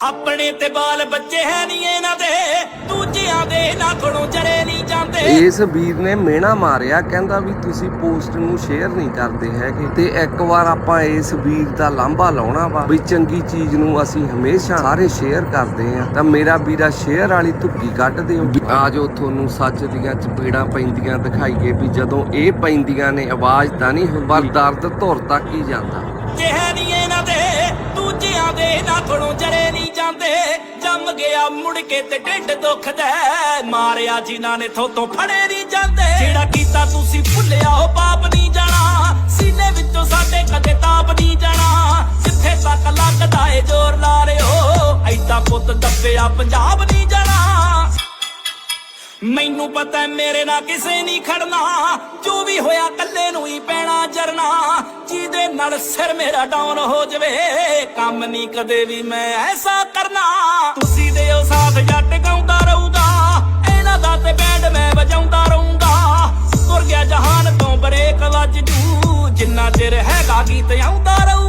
ਆਪਣੇ ਤੇ ਬਾਲ ਬੱਚੇ ਹੈ ਨਹੀਂ ਇਹਨਾਂ ਦੇ। ਦੂਜਿਆਂ ਦੇ ਨਾ ਖੜੋ ਜਰੇ ਨਹੀਂ ਜਾਂਦੇ। ਇਸ ਵੀਰ ਨੇ ਮਿਹਣਾ ਮਾਰਿਆ ਕਹਿੰਦਾ ਵੀ ਤੁਸੀਂ ਪੋਸਟ ਨੂੰ ਸ਼ੇਅਰ ਨਹੀਂ ਕਰਦੇ ਹੈਗੇ। ਤੇ ਇੱਕ ਵਾਰ ਆਪਾਂ ਇਸ ਵੀਰ ਦਾ ਲਾਂਭਾ ਲਾਉਣਾ ਵਾ ਵੀ ਚੰਗੀ ਚੀਜ਼ ਨੂੰ ਅਸੀਂ ਹਮੇਸ਼ਾ ਸਾਰੇ ਸ਼ੇਅਰ ਕਰਦੇ ਆ ਤਾਂ ਮੇਰਾ ਵੀਰਾ ਸ਼ੇਅਰ ਵਾਲੀ ਧੁੱਕੀ ਕੱਢ ਦਿਓ। ਆ ਜੋ ਤੁਹਾਨੂੰ ਸੱਚ ਦੀਆਂ ਚਪੇੜਾਂ ਪੈਂਦੀਆਂ ਦਿਖਾਈਏ ਵੀ ਜਦੋਂ ਇਹ ਪੈਂਦੀਆਂ ਨੇ ਆਵਾਜ਼ ਤਾਂ ਨਹੀਂ ਹੁੰਦੀ ਪਰ ਦਰਦ ਧੁਰ ਤੱਕ ਹੀ ਜਾਂਦਾ। ਦੇ ਨਾ ਖੜੋ ਜਰੇ ਨਹੀਂ ਜਾਂਦੇ। ਜੰਮ ਗਿਆ ਮੁੜ ਕੇ ਤੇ ਢਿੱਡ ਦੁਖਦਾ ਮਾਰਿਆ ਜਿਨ੍ਹਾਂ ਨੇ ਥੋਤੋਂ ਫੜੇ ਨਹੀਂ ਜਾਂਦੇ। ਜਿਹੜਾ ਕੀਤਾ ਤੁਸੀਂ ਭੁੱਲਿਆ ਉਹ ਪਾਪ ਨਹੀਂ ਜਾਣਾ। ਸੀਨੇ ਵਿੱਚੋਂ ਸਾਡੇ ਕਦੇ ਤਾਪ ਨਹੀਂ ਜਾਣਾ। ਜਿੱਥੇ ਤੱਕ ਲੱਗਦਾ ਏ ਜ਼ੋਰ ਲਾ ਰਹੇ, ਐਦਾਂ ਪੁੱਤ ਦੱਬਿਆ ਪੰਜਾਬ ਨਹੀਂ ਜਾਣਾ। ਮੈਨੂੰ ਪਤਾ ਮੇਰੇ ਨਾਲ ਕਿਸੇ ਨਹੀਂ ਖੜਨਾ। ਜੋ ਵੀ ਹੋਇਆ ਕੱਲੇ ਨੂੰ ਹੀ ਪੈਣਾ ਜਰਨਾ। ਨਾਲ ਸਿਰ ਮੇਰਾ ਡਾਊਨ ਹੋ ਜਵੇ। ਕੰਮ ਨਹੀਂ ਕਦੇ ਵੀ ਮੈਂ ਐਸਾ ਕਰਨਾ। ਤੁਸੀਂ ਦਿਓ ਸਾਥ, ਜੱਟ ਗਾਉਂਦਾ ਰਹੂਗਾ ਇਹਨਾਂ ਦਾ ਤੇ ਬੈਂਡ ਮੈਂ ਵਜਾਉਂਦਾ ਰਹੂੰਗਾ। ਤੁਰ ਗਿਆ ਜਹਾਨ ਤੋਂ ਬਰੇਕ ਵੱਜ ਜੂ। ਜਿੰਨਾ ਚਿਰ ਹੈਗਾ ਗੀਤ ਆਉਂਦਾ ਰਹੂਗਾ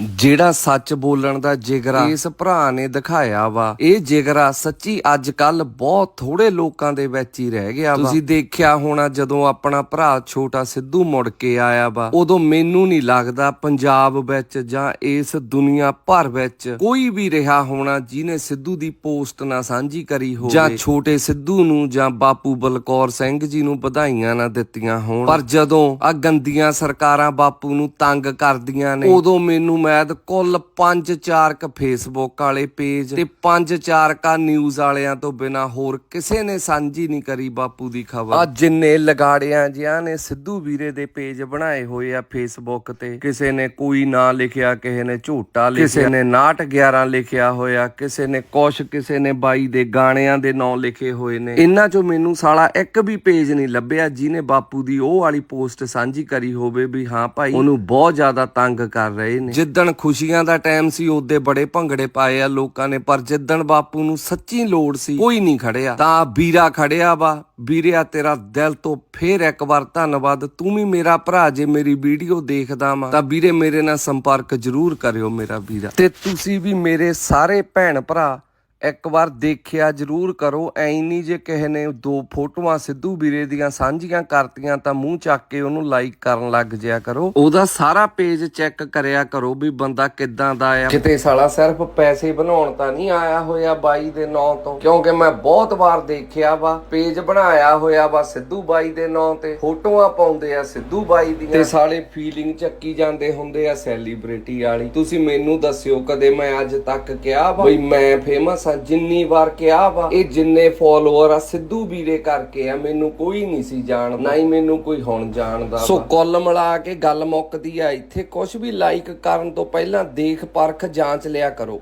ਜਿਹੜਾ ਸੱਚ ਬੋਲਣ ਦਾ ਜਿਗਰਾ ਇਸ ਭਰਾ ਨੇ ਦਿਖਾਇਆ ਵਾ, ਇਹ ਜਿਗਰਾ ਸੱਚੀ ਅੱਜ ਕੱਲ ਬਹੁਤ ਥੋੜੇ ਲੋਕਾਂ ਦੇ ਵਿੱਚ ਹੀ ਰਹਿ ਗਿਆ ਵਾ। ਤੁਸੀਂ ਦੇਖਿਆ ਹੋਣਾ ਜਦੋਂ ਆਪਣਾ ਭਰਾ ਛੋਟਾ ਸਿੱਧੂ ਮੁੜ ਕੇ ਆਇਆ ਵਾ, ਉਦੋਂ ਮੈਨੂੰ ਨਹੀਂ ਲੱਗਦਾ ਪੰਜਾਬ ਵਿੱਚ ਜਾਂ ਇਸ ਦੁਨੀਆ ਭਰ ਵਿੱਚ ਕੋਈ ਵੀ ਰਿਹਾ ਹੋਣਾ ਜਿਹਨੇ ਸਿੱਧੂ ਦੀ ਪੋਸਟ ਨਾ ਸਾਂਝੀ ਕਰੀ ਹੋਵੇ। ਜਾਂ ਛੋਟੇ ਸਿੱਧੂ ਨੂੰ ਜਾਂ ਬਾਪੂ ਬਲਕੌਰ ਸਿੰਘ ਜੀ ਨੂੰ ਵਧਾਈਆਂ ਨਾ ਦਿੱਤੀਆਂ ਹੋਣ। ਪਰ ਜਦੋਂ ਆ ਗੰਦੀਆਂ ਸਰਕਾਰਾਂ ਬਾਪੂ ਨੂੰ ਤੰਗ ਕਰਦੀਆਂ ਨੇ, ਉਦੋਂ ਮੈਨੂੰ ਮੈਦ ਕੁੱਲ 5-4 ਫੇਸਬੁੱਕ ਵਾਲੇ ਪੇਜ ਤੇ 5-4 ਨਿਊਜ਼ ਵਾਲਿਆਂ ਤੋਂ ਬਿਨਾ ਹੋਰ ਕਿਸੇ ਨੇ ਸਾਂਝੀ ਨਹੀਂ ਕਰੀ ਬਾਪੂ ਦੀ ਖਬਰ। ਆ ਜਿੰਨੇ ਲਗਾੜਿਆਂ ਜਿਹਾਂ ਨੇ ਸਿੱਧੂ ਵੀਰੇ ਦੇ ਪੇਜ ਬਣਾਏ ਹੋਏ ਆ ਫੇਸਬੁੱਕ ਤੇ, ਕਿਸੇ ਨੇ ਕੋਈ ਨਾਂ ਲਿਖਿਆ, ਕਿਸੇ ਨੇ ਝੂਟਾ ਲਿਖਿਆ, ਕਿਸੇ ਨੇ 911 ਲਿਖਿਆ ਹੋਇਆ, ਕਿਸੇ ਨੇ ਕੁਛ, ਕਿਸੇ ਨੇ ਬਾਈ ਦੇ ਗਾਣਿਆਂ ਦੇ ਨਾਂ ਲਿਖੇ ਹੋਏ ਨੇ। ਇਹਨਾਂ ਚੋਂ ਮੈਨੂੰ ਸਾਲਾ ਇੱਕ ਵੀ ਪੇਜ ਨਹੀਂ ਲੱਭਿਆ ਜਿਹਨੇ ਬਾਪੂ ਦੀ ਉਹ ਵਾਲੀ ਪੋਸਟ ਸਾਂਝੀ ਕਰੀ ਹੋਵੇ ਵੀ ਹਾਂ ਭਾਈ ਉਹਨੂੰ ਬਹੁਤ ਜ਼ਿਆਦਾ ਤੰਗ ਕਰ ਰਹੇ ਨੇ। ਜਿੱਦਣ ਖੁਸ਼ੀਆਂ ਦਾ ਟਾਈਮ ਸੀ, ਉਹਦੇ ਬੜੇ ਭੰਗੜੇ ਪਾਏ ਆ। ਲੋਕਾਂ ਨੇ ਪਰ ਜਿੱਦਣ ਬਾਪੂ ਨੂੰ ਸੱਚੀ ਲੋੜ ਸੀ, ਕੋਈ ਨਹੀਂ ਖੜਿਆ। ਤਾਂ ਵੀਰਾ ਖੜਿਆ ਵਾ। ਵੀਰਿਆ, ਤੇਰਾ ਦਿਲ ਤੋਂ ਫੇਰ ਇੱਕ ਵਾਰ ਧੰਨਵਾਦ। ਤੂੰ ਵੀ ਮੇਰਾ ਭਰਾ, ਜੇ ਮੇਰੀ ਵੀਡੀਓ ਦੇਖਦਾ ਵਾ, ਤਾਂ ਵੀਰੇ ਮੇਰੇ ਨਾਲ ਸੰਪਰਕ ਜ਼ਰੂਰ ਕਰਿਓ ਮੇਰਾ ਵੀਰਾ। ਤੇ ਤੁਸੀਂ ਵੀ ਮੇਰੇ ਸਾਰੇ ਭੈਣ ਭਰਾ ਇੱਕ ਵਾਰ ਦੇਖਿਆ ਜ਼ਰੂਰ ਕਰੋ, ਐ ਨਹੀਂ ਜੇ ਕਿਸੇ ਨੇ ਦੋ ਫੋਟੋਆਂ ਸਿੱਧੂ ਵੀਰੇ ਦੀਆਂ ਸਾਂਝੀਆਂ ਕਰਤੀਆਂ ਤਾਂ ਮੂੰਹ ਚੱਕ ਕੇ ਉਹਨੂੰ ਲਾਈਕ ਕਰਨ ਲੱਗ ਜਿਆ ਕਰੋ। ਉਹਦਾ ਸਾਰਾ ਪੇਜ ਚੈੱਕ ਕਰਿਆ ਕਰੋ ਵੀ ਬੰਦਾ ਕਿੱਦਾਂ ਦਾ ਆ। ਕਿਤੇ ਸਾਲਾ ਸਿਰਫ ਪੈਸੇ ਬਣਾਉਣ ਤਾਂ ਨਹੀਂ ਆਇਆ ਹੋਇਆ ਬਾਈ ਦੇ ਨਾਂ ਤੋਂ। ਕਿਉਂਕਿ ਮੈਂ ਬਹੁਤ ਵਾਰ ਦੇਖਿਆ ਵਾ ਪੇਜ ਬਣਾਇਆ ਹੋਇਆ ਵਾ ਸਿੱਧੂ ਬਾਈ ਦੇ ਨਾਂ ਤੇ। ਫੋਟੋਆਂ ਪਾਉਂਦੇ ਆ ਸਿੱਧੂ ਬਾਈ ਦੀਆਂ। ਤੇ ਸਾਲੇ ਫੀਲਿੰਗ ਚੱਕੀ ਜਾਂਦੇ ਹੁੰਦੇ ਆ ਸੈਲੀਬ੍ਰਿਟੀ ਵਾਲੀ। ਤੁਸੀਂ ਮੈਨੂੰ ਦੱਸਿਓ ਕਦੇ ਮੈਂ ਅੱਜ ਤੱਕ ਕਿਹਾ ਵਾ ਬਈ ਮੈਂ ਫੇਮਸ ਆ ਜਿੰਨੀ ਵਾਰ ਕਿਹਾ ਵਾ, ਇਹ ਜਿੰਨੇ ਫੋਲੋਅਰ ਆ, ਸਿੱਧੂ ਵੀਰੇ ਕਰਕੇ ਆ, ਮੈਨੂੰ ਕੋਈ ਨਹੀਂ ਸੀ ਜਾਣਦਾ, ਨਾ ਹੀ ਮੈਨੂੰ ਕੋਈ ਹੁਣ ਜਾਣਦਾ ਸੋ ਕੁੱਲ ਮਿਲਾ ਕੇ ਗੱਲ ਮੁੱਕਦੀ ਆ, ਇੱਥੇ ਕੁਝ ਵੀ ਲਾਈਕ ਕਰਨ ਤੋਂ ਪਹਿਲਾਂ ਦੇਖ, ਪਰਖ, ਜਾਂਚ ਲਿਆ ਕਰੋ।